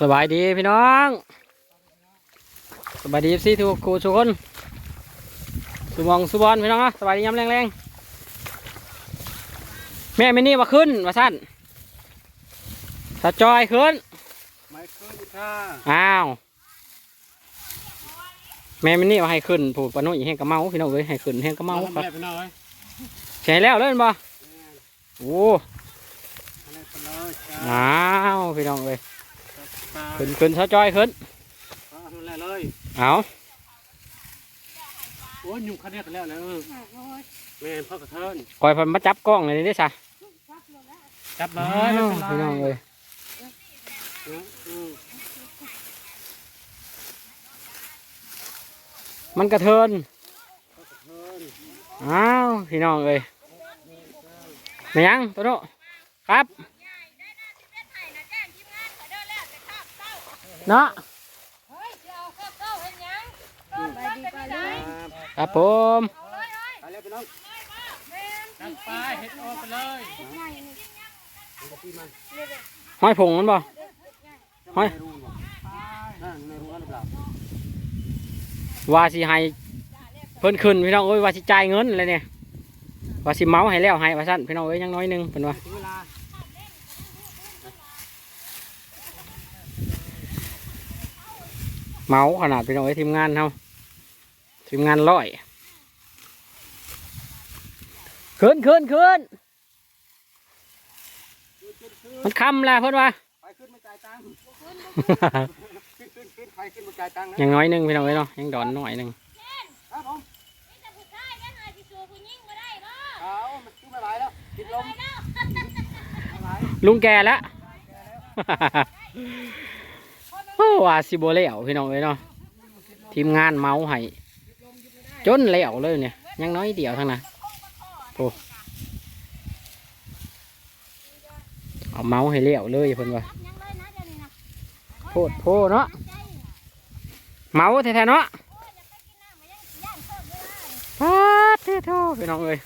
สบายดีพี่น้อง สบายดีสิทุกครูทุกคนสุมองสุบอลพี่น้องนะสบายดีย้ำแรงๆ แม่ไม่นี่มาขึ้นมาสั้นสะจอยขึ้นไม่ขึ้นค่ะอ้าว แม่ไม่นี่มาให้ขึ้นผูปะนุ่ยให้กระเมาพี่น้องเอ้ยให้ขึ้นให้กระเมาครับแม่ไปหน่อยใช่แล้วเล่นบ่โอ้อะไรไปเลยจ้าอ้าวพี่น้องเอ้ยปลา ขึ้นขึ้นสะจอยขึ้นปลาอะไรเลยเอาโอ้ยยุ่งคันเนี้ยกันแล้วแล้วเออแม่พ่อกระเทินคอยเพิ่นมาจับกล้องเลยนี่ซะจับเลอ้ายวไม่พี่เป็นไรน้องเอ้ยอืมอืมมันกระเทินพ่อกระเทินอ้าวพี่น้องเอ้ยไม่ยังตัวโน้ครับ เนาะครับผมไปเลยไปน้องจับปลาเห็ดออกไปเลยห้อยผงมันบ่ห้อยว่าสิให้เพิ่นขึ้นพี่น้องเอ้ยว่าสิจ่ายเงินเลยเนี่ยว่าสิเมาให้แล้วให้ว่าซั่นพี่น้องเอ้ยยังน้อยนึงเพิ่นว่า ถึง เมาขนาดพี่น้องไอ้ทีมงานเขาทีมงานร้อยขึ้นขึ้นขึ้นมันคำแล้วเพื่อนวะยังน้อยหนึ่งพี่น้องไอ้เนาะยังดอนหน่อยหนึ่งลุงแกแล้ว ว่าสิโบแล้วพี่น้องเอ้ยเนาะทีมงานเมาให้จนแล้วเลยเนี่ยยังน้อยเดียวทั้งนั้นโอ้เอาเมาให้แล้วเลยเพิ่นว่าโพดโพเนาะเมาแท้ๆเนาะปาดเท่โทพี่น้องเอ้ย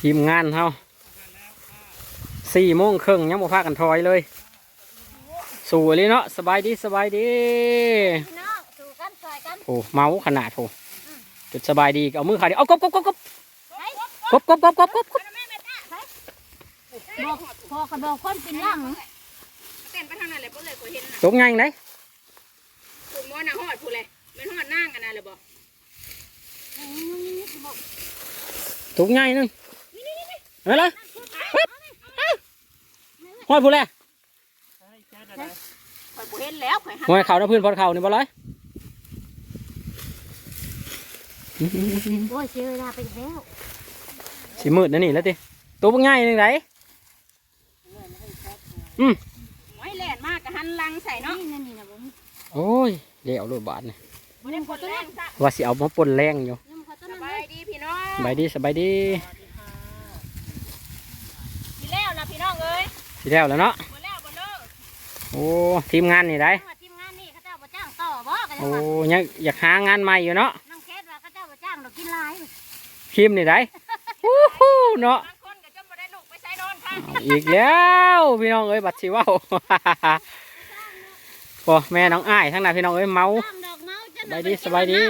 ทีมงานเฮาสี่โมงครึ่งยังบ่พากันทอยเลย สู่เลยเนาะสบายดีสบายดีพี่น้องสู่กันซอยกันโอ้เมาขนาดโอ้จุดสบายดีก็เอามือขาเดียวเอากบกบกบกบไปกบกบกบกบกบกบบอกพอกระบอกคนเป็นหลังเต้นไปทางนั้นเลยเพื่อนเลยก็เห็นน่ะตกไงไหนถูกม้วนน่ะหอดผู้เลยเป็นหอดนั่งกันนะเลยบอกตกไงนึงเอาเลยปึ๊บห้อยผู้แล ข่อยบ่เห็นแล้วข่อยหันห้อยเข่าน้ำพื้นพอดเข่านี่บ่ร้อยโอ้ยเสียเวลาไปอีกแล้วสิมืดนั่นนี่แล้วติตัวบ่ง่ายนึงไหนไว้แล่นมากกะหันหลังใส่เนาะนี่นั่นนี่นะผมโอ้ยเดี๋ยวรูบาทนี่บ่ได้คนแรงซะว่าสิเอามาปนแรงอยู่ยังเขาต้นสนั้นบายดีพี่น้องสบายดีสบายดีพี่แล้วล่ะพี่น้องเอ้ย สิแล้วแล้วเนาะบ่แล้วบ่เลิก โอ้ทีมงานนี่ได้จังหวัดทีมงานนี่เขาเจ้าบ่จ้างต่อบ่กันจัโอ้งหวัดยังอยากหางานใหม่อยู่เนาะน้องเคสว่าเขาเจ้าบ่จ้างดอกกินหลายคิมนี่ได้ฮู้ฮู้เนาะบางคนก็จนบ่ได้ลูกไปใส่นอนค่ะอีกแล้วพี่น้องเอ้ยบัดสิเว้าโอ้แม่น้องอ้ายทั้งนั้นพี่น้องเอ้ยเมาจ้างดอกเมาจนสบายดีสบายดี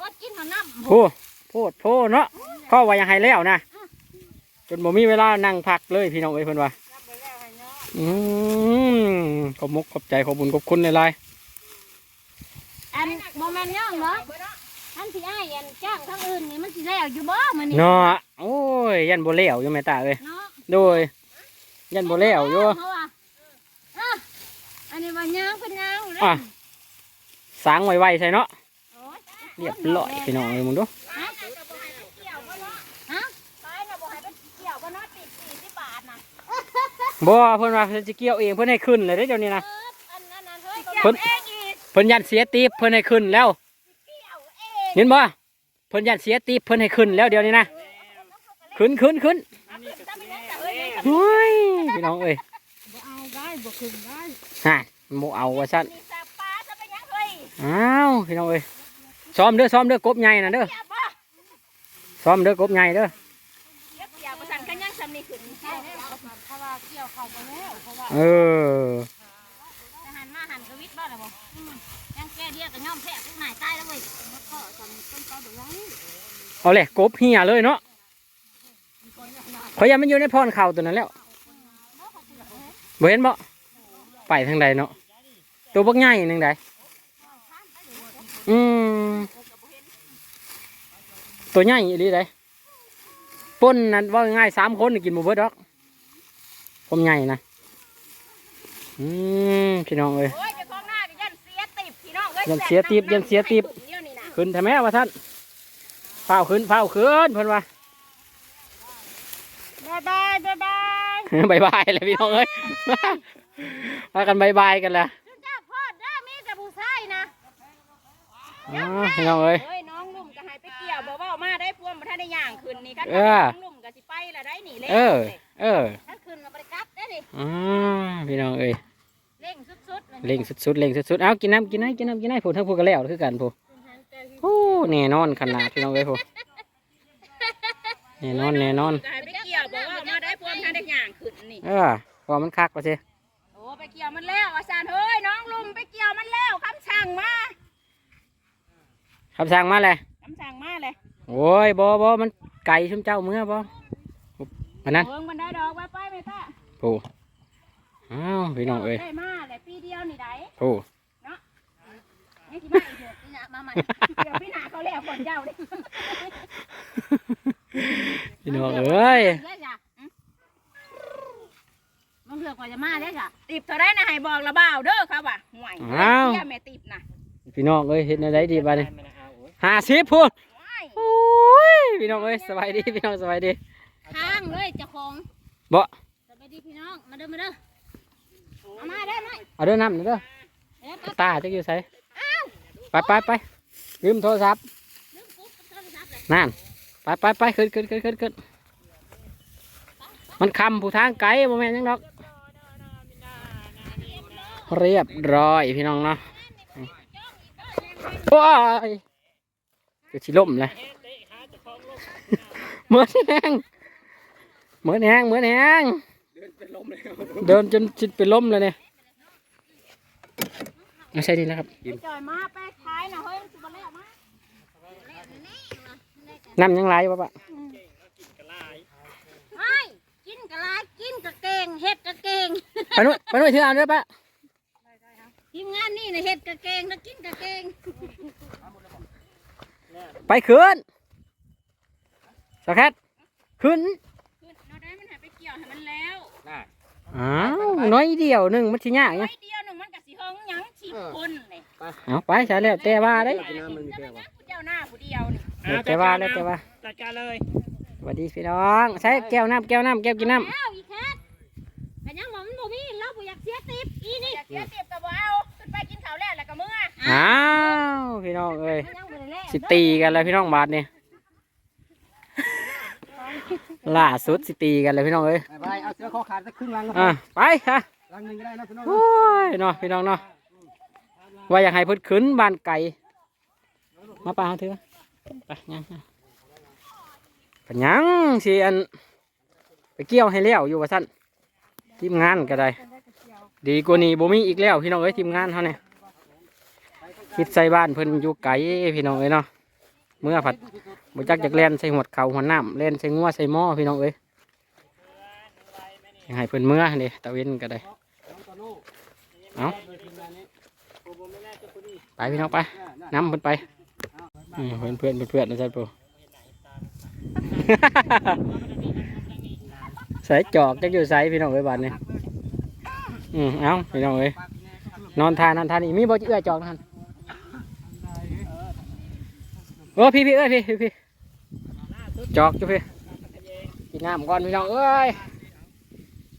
กดกินหัวน้ำโอ้โพดโพเนาะพ่อว่ายังให้แล้วนะจนบ่มีเวลานั่งพักเลยพี่น้องเอ้ยเพิ่นว่าอืม ขอบมุกขอบใจขอบบุญขอบคุณหลายอันบ่แม่นย่องเนาะอันที่อ้ายอันจ้างทั้งอื่นนี่มันสิแล้วอยู่บ่มื้อนี้ๆเนาะโอ้ยยันบ่แล้วอยู่แม่ตาเอ้ยเนาะโดย ยันบ่แล้วอยู่เพราะว่าอะอันนี้ว่าย่างเพิ่นย่างอยู่เด้อะสางไวๆใส่เนาะโอ้ยเรียบร้อยพี่น้องเอ้ยมึงดู ฮะฮะ ตายน่ะบ่ให้ไปเกี่ยวก็เนาะติด40บาทน่ะ บ่เพิ่นว่าเพิ่นสิเกี่ยวเองเพิ่นให้ขึ้นเลยเด้อเดี๋ยวนี้นะเอออันนั้นอันเฮ้ยเกี่ยวเพิ่น เองอีกเพิ่นยันเสียตีบเพิ่นให้ขึ้นแล้วเกี่ยวเองเห็นบ่เพิ่นยันเสียตีบเพิ่นให้ขึ้นแล้วเดี๋ยวนี้นะขึ้นขึ้นขึ้นถ้าไม่ได้เอ้ยเฮ้ยพี่น้องเอ้ยบ่เอาได้บ่ขึ้นได้ฮะโมเอาว่าซั่นมีสับปลาซะไปยังเฮ้ยอ้าวพี่น้องเอ้ยซ้อมเด้อซ้อมเด้อกบใหญ่น่ะเด้อเกี่ยวบ่ซ้อมเด้อกบใหญ่เด้อ เพราะว่าเกี่ยวเข้าไปแล้วเพราะว่าเออจะหันมาหันกวิทบ้านหรอบ่ยังแก้เดียวกับย่อมแพ้ทุกนายตายแล้วเว้ยแล้วก็จำต้นตอแบบไรเอาเลยกบเหียเลยเนาะเขายังมันอยู่ในพรเข่าตัวนั้นแล้วบ่เห็นบ่ไปทางใดเนาะตัวบักใหญ่ทางใดอืมตัวใหญ่อีหลีไดป่นนั่นว่าง่ายสามคนนี่กินหมูเบิดดอก ผมใหญ่นะอืมพี่น้องเอ้ยโอ้ยเจ้าของหน้าก็ยันเสียติบพี่น้องอ้ยันเสียติบยันเสียติบเดี๋ยวนี้นะขึ้นทำไมวะท่านเฝ้าวขึ้นเฝ้าวขึ้นเพิ่นว่าบายบายบายบายบายบายเลยพี่น้องเอ้ย มากันบายบายกันละเจ้าพ่อเด้อมีแต่ผู้ชายนะอ๋อพี่น้องเอ้ย เฮ้ยน้องลุ่มก็ให้ไปเกี่ยวบ่เว้ามาได้พวงบ่ทันได้ย่างขึ้นนี่ก็เออ น้องลุ่มก็สิไปละได้นี่เลยเออ เออ ถ้าคืนมาบริกลับได้ ดิอ๋อพี่น้องเอ้ยเร่งสุดๆเลยเล่งสุดๆเล่งสุดๆเอากินน้ำกินน้ำกินน้ำกินน้ำพูดทั้งพูดกันแล้วคือกันพูโอ้แน่นอนขนาดพี่น้องเอ้ยพูแน่นอนแน่นอนก็ให้ไปเกี่ยวบ่เว้ามาได้พวงบ่ทันได้ย่างขึ้นนี่เออพอมันคักไปสิโอ้ไปเกี่ยวมันแล้วอาจารย์เฮ้ยน้องลุ่มไปเกี่ยวมันแล้วคำสั่งมาคำสั่งมาเลยคำสั่งมาเลยโอ้ยบอบอมันไก่ชุ่มเจ้าเมื่อบ่อันนั้นเบิ่งมันได้ดอกไว้ไปไหมป้า โอ้อ้าวพี่น้องเอ้ยได้มาเลยปีเดียวนี่ได้โอ้นี่ที่มาอีกเถอะนี่นะมาใหม่เดี๋ยวพี่หนาเขาแล้วก่อนเจ้าดิพี่น้องเอ้ยได้จ้ะมันเถื่อกว่าจะมาได้จ้ะติบเท่าไรนะให้บอกระบ่าวเด้อครับว่ะห่วยอ้าวเที่ยแม่ติบนะพี่น้องเอ้ยเห็นอะไรดีบ้านี่ห้าสิบพูดห่วยโอ้ยพี่น้องเอ้ยสบายดีพี่น้องสบายดีข้างเลยเจ้าของบ่สวัส ดีพี่น้อง มาเด้อมาเด้อเอามาได้ไหมเอาเด้อน้ำเด้อเอ๊ะปั๊บตาจะอยู่ไสไปไปไปลืมโทรศัพท์นึกปุ๊บโทรศัพท์เลยนั่นไปไปไปขึ้นขึ้นขึ้นขึ้นขึ้นมันคำผู้ทางไกลโมแม่นหยังดอกเรียบร้อยพี่น้องเนาะว้ายคือชิล่มเลยเหมือนแห้งเหมือนแห้งเหมือนแห้ง เดินจนจิตเป็นลมเลยเนี่ยไม่ใช่นี่นะครับไปจอยมาไปขายนะเฮ้ยสุบะแล้วมาน้ำยังไหลายอยู่ปะปะไม่กินกะลายกินกะเก่งเฮ็ดกะเก่งไปนู่นไปนู่นถือเอาเด้อปะทีมงานนี่นะเฮ็ดกะเก่งแล้วกินกะเก่งไปขึ้นสแคทขึ้น แล้วอ้าวน้อยเดียวหนึ่งมันสิยากไว้เนี่ยเดียวหนึ่งมันกับสีเฮงหยังชิบคนเลยเอาไปใช่แล้วแต่ว่าได้กินน้ำมันมีแก้วผู้เจ้าหน้าผู้เดียวนี่แล้วแต่ว่าแล้วแต่ว่าจัดการเลยสวัสดีพี่น้องใช้แก้วน้ำแก้วน้ำแก้วกินน้แล้วอีแคทแต่ยังบอกมันบ่มีเราบ่อยากเสียติบอีนี่อยากเสียเตียบกับเอาขึ้นไปกินข้าวแล้วแล้วก็เมื่อำอ้าวพี่น้องเอ้ยมันยังบ่ได้แล้วสิตีกันเลยพี่น้องบาทนี่ ล่าสุดสิตีกันเลยพี่น้องเอ้ยไปไปเอาเสือคอขาดสักครึ่งลังก็พอะอไปค่ะลังหนึ่งก็ได้นะพี่น้องโอ้ยเนาะพี่น้องเนาะว่าอยากให้เพิ่นขึ้นบ้านไก่มาป่าเอาเถอะไปยังยังไปยังสิอันไปเกี่ยวให้แล้วอยู่ว่าสั้นทีมงานก็ได้ ดีกว่านี้บ่มีอีกแล้วพี่น้องเอ้ยทีมงานเขาเนี่ยคิดใส่บ้านเพิ่นอยู่ไกลพี่น้องเอ้ยเนาะเมื่อผัด บ่จักจากแล่นใส่หัวเขาหัวน้ำแล่นใส่งัวใส่หม้อพี่น้องเอ้ยยากให้เพิ่นเมื่อนี่ตะเวนก็ได้เอาไปพี่น้องไปน้ำเพิ่นไปอืมเพื่อนเพื่อนเพื่อนนะจ๊ะปูใส่จอกจักอยู่ใส่พี่น้องเอ้ยบานนี่อืมเอาพี่น้องเอ้ยนอนทานนอนทานอีมีบ่เอื้อจอกท่านโอ้พี่พี่เอ้ยพี่พี่ จอกจุพี่กินน้ำก่อนพี่น้องเอ้ย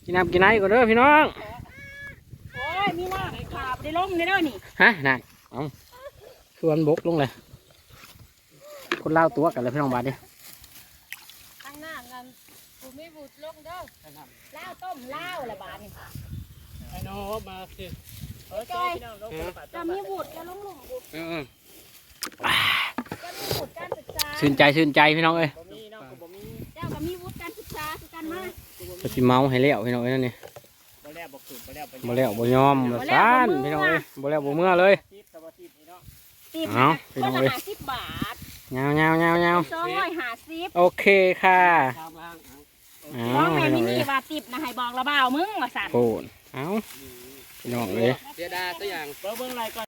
กินน้ำกินไหนก่อนเด้อพี่น้องโอ้ยมีหน้าขาบได้ล้มในเด้อนี่ฮะนั่นเอาคือวันบกลงเลยคนเล่าวตัวกันเลยพี่น้องบาทนี่ข้างหน้ากันบ่มีบุตรลงเด้อล่าวต้มล่าวละบาทนี่ไอ้น้องมาสิจอยจะมีบุตรจะลงหลุมบุตรจะมีบุตรการศึกษาชื่นใจชื่นใจพี่น้องเอ้ย เจ้าก็มีวุฒิการศึกษ ชาคือกันมา ก็สิเมาให้แล้วพี่น้องเอ้ยนั่นนี่บ่แล้วบ่ขึ้นบ่แล้วบ่แล้วบ่ยอมบ่ซ่านพี่น้องเอ้ยบ่แล้วบ่เมื่อเลย ทิพย์สวัสดีนี่เนาะติบเอานะพี่คน้องนเอ้ละยห้าสิบบาทยาวยาวยาวยาวสองร้อยห้าสิบโอเคค่ะตามล่างเอาน้องแม่พี่น้นี่องนี่เอ้ยว่าติบนะให้บอกระบ่าวมึงว่าสั่นโพูดเอาพี่น้องเอ้ยเสียดายตัวอย่าง เบิ่งเบิ่งอะไรก่อน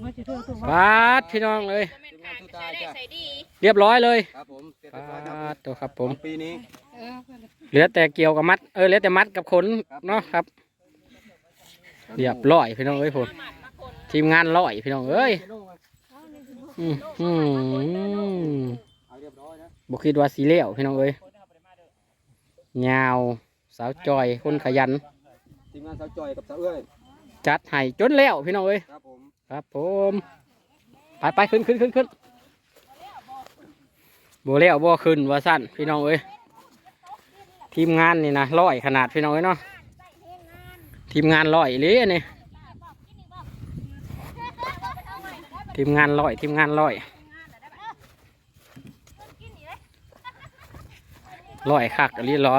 ปาดพี่น้องเอ้ยเป็นการใช้ได้ใส่ดีเรียบร้อยเลยครับผมเสร็จปเรียบร้อยครับาดตัวครับผม ปีนี้ เหลือแต่เกี่ยวกับมัด เออเหลือแต่มัดกับขนเนาะครับเรียบร้อยพี่น้องเอ้ยผมมาหมัดมาคนทีมงานร้อยพี่น้องเอ้ยอืมอืมเอาเรียบร้อยนะบุคิดว่าสีเหลี้ยวพี่น้องเอ้ยยาวสาวจอยคนขยัน ทีมงานสาวจอยกับสาวเอ้ยจัดให้จนแล้วพี่น้องเอ้ยครับผมครับผมไปไปขึ้นขึ้นขึ้นขึ้นโบเลี้ยวโบขึ้นว่าสั้นพี่น้องเอ้ย ทีมงานนี่นะร้อยขนาดพี่น้อยเนาะทีมงานร้อยเลยนี่ทีมงานร้อยทีมงานร้อยร้อยคักอะไรหรอ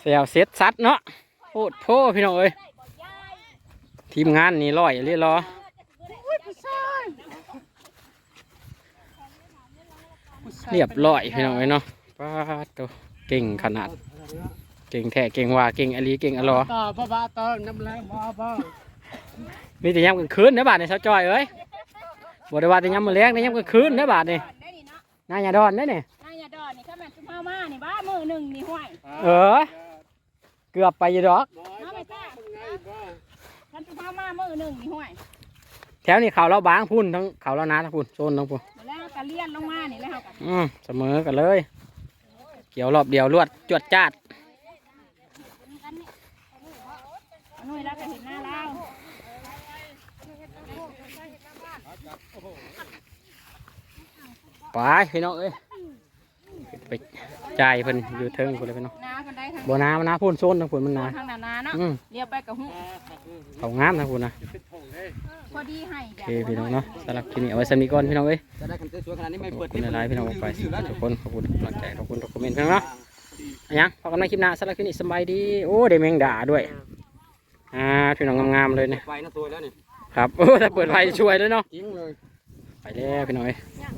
เสียวเซ็ตซัดเนาะโคตรโพพี่น้องเอ้ยทีมงานนี่ร้อยอะไรหรอ เรียบร้อยพี่น้องเอ้ยเนาะป้าดโตเก่งขนาด เก่งแท้เก่งว่าเก่งอลีเก่งอลอต่อพ่อบ้าต่อน้ำแรงบ่บ่มีแต่ยามกลางคืนนะบาทนี่สาวจอยเอ้ยบ่ได้ว่าแต่ยามมื้อแลงนะยามกลางคืนนะบาทนี่ได้นี่เนาะหน้าหยาดอนนะนี่นายาดอนนี่ถ้าแม่ซุมเฮามานี่บ้ามือหนึ่งนี่ห้วยเออ เกือบไปอยู่ดอกมาไม่จ้าท่านซุมเฮามามือหนึ่งนี่ห้วยแถวนี้เขาเราบางพุ่นทั้งเขาเรานาทั้งพุ่นโซนทั้งพุ่นแล้วก็ เลี้ยนลงมานี่แล้วเฮาก็อืมเสมอกันเลย เกี่ยวรอบเดียวรวดจวดจาดหนุ่ยแล้วก็เห็นหน้าเราไปพี่น้องเอ้ยไป จ่ายเพิ่นอยู่เทิงพุ่นเลยพี่น้องน้ากันได้ทางบ่นามันนาพุ่นโซนทั้งพุ่นมันนาทางนานาเนาะอืมเลี้ยวไปกับหูเขางามทั้งพุ่นนะพอดีให้โอเคพี่น้องเนาะสำหรับคลิปนี้เอาไว้สำนีก่อนพี่น้องเอ้ยจะได้คันสวยๆขนาดนี้ไม่ขอบเปิดคุณหลายๆพี่น้องไปทุกคนขอบคุณทุกกำลังใจขอบคุณทุกคอมเมนต์พี่น้องเนาะอันยังพอกันในคลิปหน้าสำหรับคลิปนี้สบายดีโอ้ได้แมงดาด้วยอ่าพี่น้องงามๆเลยเนี่ยไฟนะสวยแล้วนี่ครับโอ้ถ้าเปิดไฟช่วยเลยเนาะจริงเลยไปแล้วพี่น้องเอ้ย ย่าง